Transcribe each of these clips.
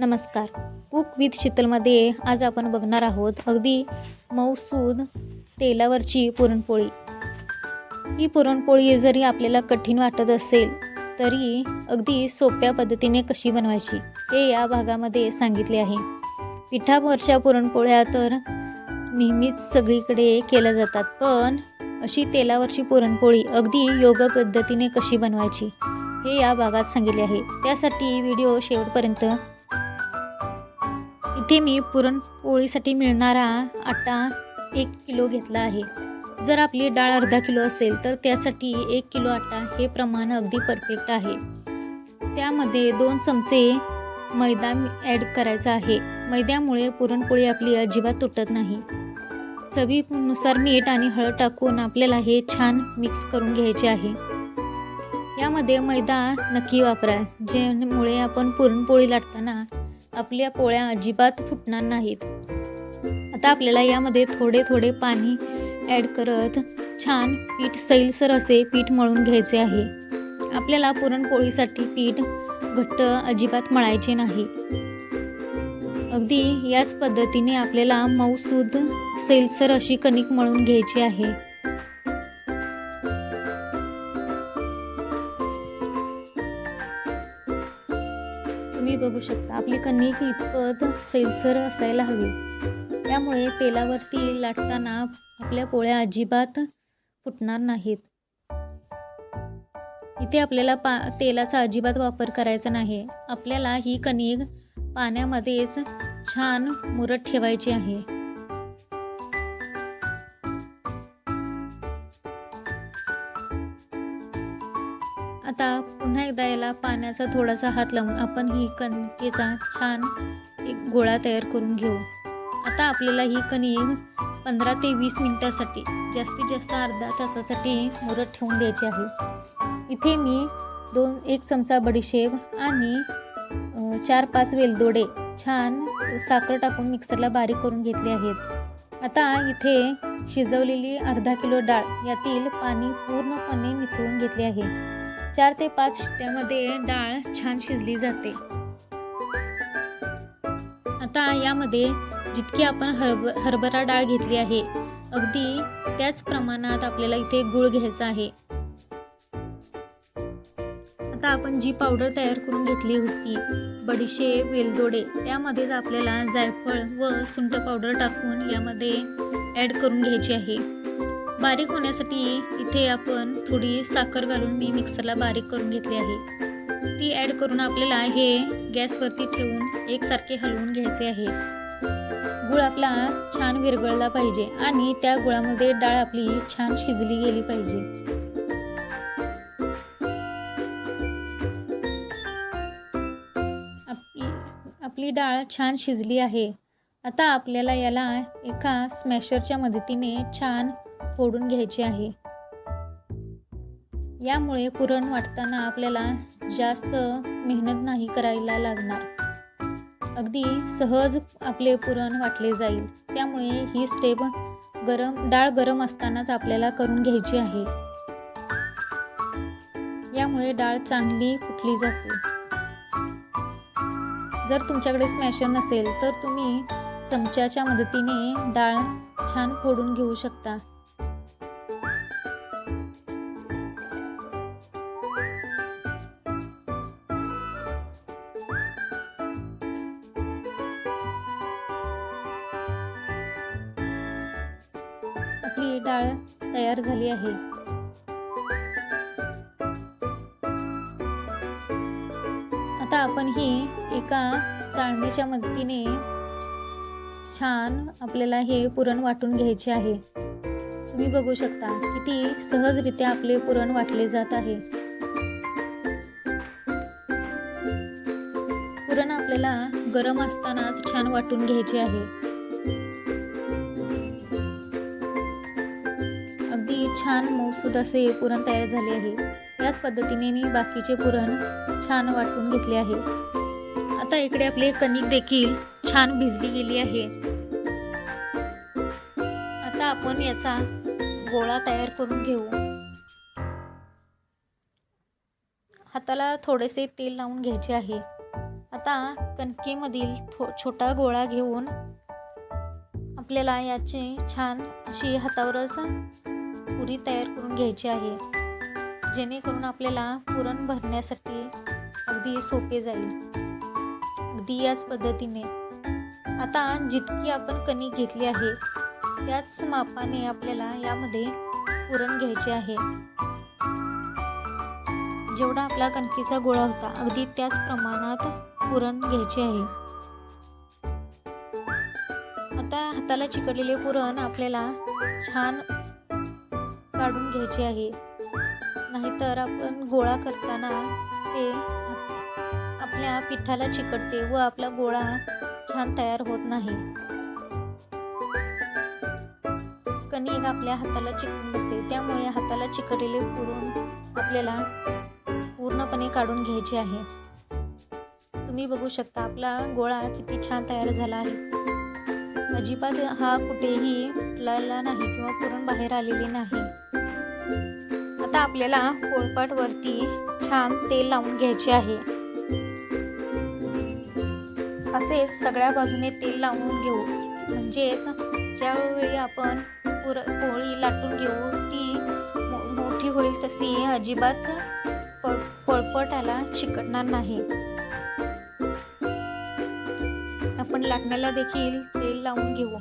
नमस्कार. Cook with शीतलमध्ये आज आपण बघणार आहोत अगदी मऊसूद तेलावरची पुरणपोळी. ही पुरणपोळी जरी आपल्याला कठीण वाटत असेल तरी अगदी सोप्या पद्धतीने कशी बनवायची हे या भागामध्ये सांगितले आहे. पिठावरच्या पुरणपोळ्या तर नेहमीच सगळीकडे केल्या जातात पण अशी तेलावरची पुरणपोळी अगदी योग पद्धतीने कशी बनवायची हे या भागात सांगितले आहे. त्यासाठी व्हिडिओ शेवटपर्यंत इथे मी पुरणपोळीसाठी मिळणारा आटा एक किलो घेतला आहे. जर आपली डाळ अर्धा किलो असेल तर त्यासाठी एक किलो आटा हे प्रमाण अगदी परफेक्ट आहे. त्यामध्ये दोन चमचे मैदा ॲड करायचा आहे. मैद्यामुळे पुरणपोळी आपली अजिबात तुटत नाही. चवीनुसार मीठ आणि हळद टाकून आपल्याला हे छान मिक्स करून घ्यायचे आहे. यामध्ये मैदा नक्की वापरा ज्यामुळे आपण पुरणपोळी लाटताना आपल्या पोळ्या अजिबात फुटणार नाहीत. आता आपल्याला यामध्ये थोडे थोडे पाणी ॲड करत छान पीठ सैलसर असे पीठ मळून घ्यायचे आहे. आपल्याला पुरणपोळीसाठी पीठ घट्ट अजिबात मळायचे नाही. अगदी याच पद्धतीने आपल्याला मऊसूद सैलसर अशी कणिक मळून घ्यायची आहे. तुम्ही बघू शकता. आपली कणिक इतपत सैलसर असायला हवी. त्यामुळे तेलावरती लाटताना आपल्या पोळ्या अजिबात फुटणार नाहीत. इथे आपल्याला पा तेलाचा अजिबात वापर करायचा नाही. आपल्याला ही कणिक पाण्यामध्येच छान मुरत ठेवायची आहे. एकदा याला पाण्याचा थोडासा हात लावून आपण ही कणकेचा छान एक गोळा तयार करून घेऊ. आता आपल्याला ही कणिक पंधरा ते वीस मिनटासाठी जास्तीत जास्त अर्धा तासासाठी मुरत ठेवून द्यायची आहे. इथे मी दोन एक चमचा बडीशेप आणि चार पाच वेलदोडे छान साखर टाकून मिक्सरला बारीक करून घेतले आहेत. आता इथे शिजवलेली अर्धा किलो डाळ यातील पाणी पूर्णपणे निथळून घेतले आहे. चार ते पाच शिट्ट्यामध्ये डाळ छान शिजली जाते. आता यामध्ये जितकी आपण हरब हरभरा डाळ घेतली आहे अगदी त्याच प्रमाणात आपल्याला इथे गुळ घ्यायचा आहे. आता आपण जी पावडर तयार करून घेतली होती बडीशेप वेलदोडे त्यामध्येच आपल्याला जायफळ व सुंठ पावडर टाकून यामध्ये ॲड करून घ्यायची आहे. बारीक होण्यासाठी इथे आपण थोडी साखर घालून मी मिक्सरला बारीक करून घेतली आहे. ती ॲड करून आपल्याला हे गॅसवरती ठेवून एकसारखे हलवून घ्यायचे आहे. गुळ आपला छान विरघळला पाहिजे आणि त्या गुळामध्ये डाळ आपली छान शिजली गेली पाहिजे. आपली आपली डाळ छान शिजली आहे. आता आपल्याला याला एका स्मॅशरच्या मदतीने छान फोडून घ्यायची आहे. यामुळे पुरण वाटताना आपल्याला जास्त मेहनत नाही करायला लागणार. अगदी सहज आपले पुरण वाटले जाईल. त्यामुळे ही स्टेप गरम डाळ गरम असतानाच आपल्याला करून घ्यायची आहे. यामुळे डाळ चांगली फुटली जाते. जर तुमच्याकडे स्मॅशर नसेल तर तुम्ही चमच्याच्या मदतीने डाळ छान फोडून घेऊ शकता. आपली डाळ तयार झाली आहे. आता आपण ही एका चाळणीच्या मदतीने छान आपल्याला हे पुरण वाटून घ्यायचे आहे. तुम्ही बघू शकता किती सहजरित्या आपले पुरण वाटले जात आहे. पुरण आपल्याला गरम असतानाच छान वाटून घ्यायचे आहे. छान मऊसूद असे पुरण तयार झाले आहे. याच पद्धतीने मी बाकीचे पुरण छान वाटून घेतले आहे. आता इकडे आपली कणिक देखील छान भिजली गेली आहे. आता आपण याचा गोळा तयार करून घेऊ. हाताला थोडेसे तेल लावून घ्यायचे आहे. आता कणकेमधील थो छोटा गोळा घेऊन आपल्याला याची छान अशी हातावरच पुरी तयार करून घ्यायची आहे. जेणेकरून आपल्याला पुरण भरण्यासाठी अगदी सोपे जाईल. अगदी याच पद्धतीने. आता जितकी आपण कणिक घेतली आहे त्याच मापाने आपल्याला यामध्ये पुरण घ्यायचे आहे. जेवढा आपला कणकीचा गोळा होता अगदी त्याच प्रमाणात पुरण घ्यायचे आहे. आता हाताला चिकटलेले पुरण आपल्याला छान काढून घ्यायचे आहे. नाहीतर आपण गोळा करताना ते आपल्या पिठाला चिकटते व आपला गोळा छान तयार होत नाही. कणिक आपल्या हाताला चिकटून बसते. त्यामुळे हाताला चिकटलेले पुरून आपल्याला पूर्णपणे काढून घ्यायचे आहे. तुम्ही बघू शकता आपला गोळा किती छान तयार झाला आहे. अजिबात हा कुठेही फुटलेला नाही किंवा पुरण बाहेर आलेले नाही. आता आपल्याला पोळपाटवरती छान तेल लावून घ्यायचे आहे. असेच सगळ्या बाजूने तेल लावून घेऊ. म्हणजेच ज्यावेळी आपण पुर पोळी लाटून घेऊ ती मोठी होईल तशी अजिबात पळ पळपटाला चिकटणार नाही. आपण लाटण्याला देखील तेल लावून घेऊ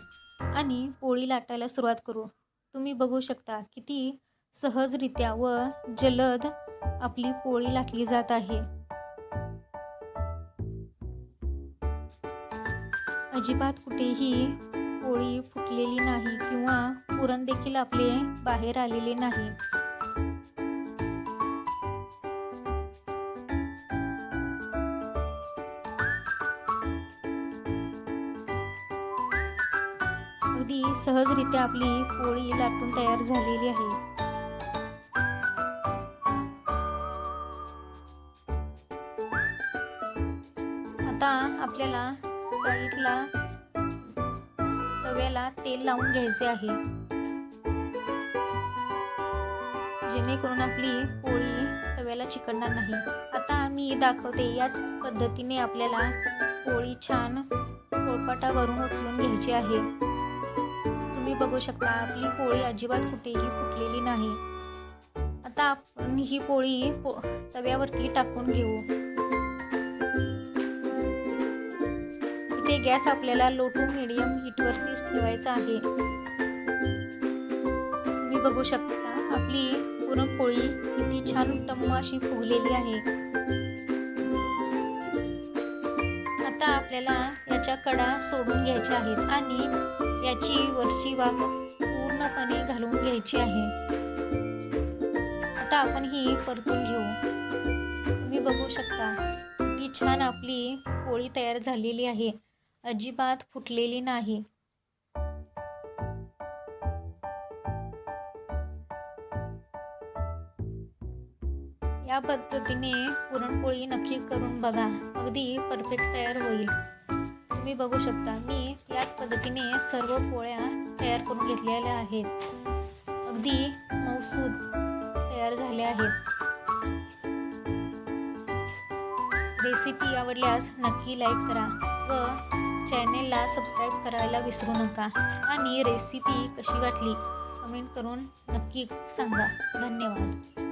आणि पोळी लाटायला सुरुवात करू. तुम्ही बघू शकता किती सहजरित्या व जलद आपली पोळी लाटली जात आहे. अजिबात कुठेही पोळी फुटलेली नाही किंवा पुरण देखील आपले बाहेर आलेले नाही. अगदी सहजरित्या आपली पोळी लाटून तयार झालेली आहे. आता आपल्याला साईडला तव्याला तेल लावून घ्यायचे आहे. जेणेकरून आपली पोळी तव्याला चिकटणार नाही. आता मी दाखवते याच पद्धतीने आपल्याला पोळी छान पोळपाटावरून उचलून घ्यायची आहे. तुम्ही बघू शकता आपली पोळी अजिबात कुठेही फुटलेली नाही. आता आपण ही पोळी पो तव्यावरती टाकून घेऊ. गॅस आपल्याला लो टू मिडियम हीटवरतीच ठेवायचा आहे. तुम्ही बघू शकता आपली पुरणपोळी किती छान उत्तम अशी फुगलेली आहे. आता आपल्याला याच्या कडा सोडून घ्यायच्या आहेत आणि याची वरची वाघ पूर्णपणे घालून घ्यायची आहे. आता आपण ही परतून घेऊ. तुम्ही बघू शकता किती छान आपली पोळी तयार झालेली आहे. अजिबात फुटलेली नाही. या पद्धतीने पुरणपोळी नक्की करून बघा. अगदी परफेक्ट तयार होईल. तुम्ही बघू शकता मी याच पद्धतीने सर्व पोळ्या तयार करून घेतलेल्या आहेत. अगदी मौसूद तयार झाल्या आहेत. रेसिपी आवडल्यास नक्की लाईक करा व चॅनेलला सबस्क्राईब करायला विसरू नका. आणि रेसिपी कशी वाटली कमेंट करून नक्की सांगा. धन्यवाद.